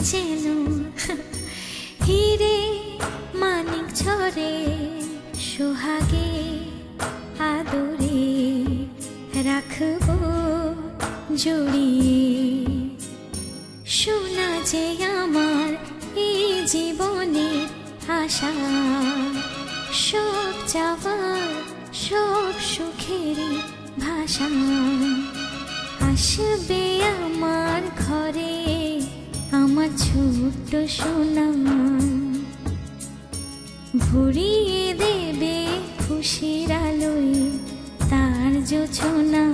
যেন হিরে মানিক ঝরে, সোহাগে আদরে রাখব জড়িয়ে। সোনা যে আমার এই জীবনে আশা, সব চাওয়ার সব সুখের ভাষা। আসবে আমার ছোট্ট সোনা ঘুরিয়ে দেবে খুশির আলোয় তার জোছনা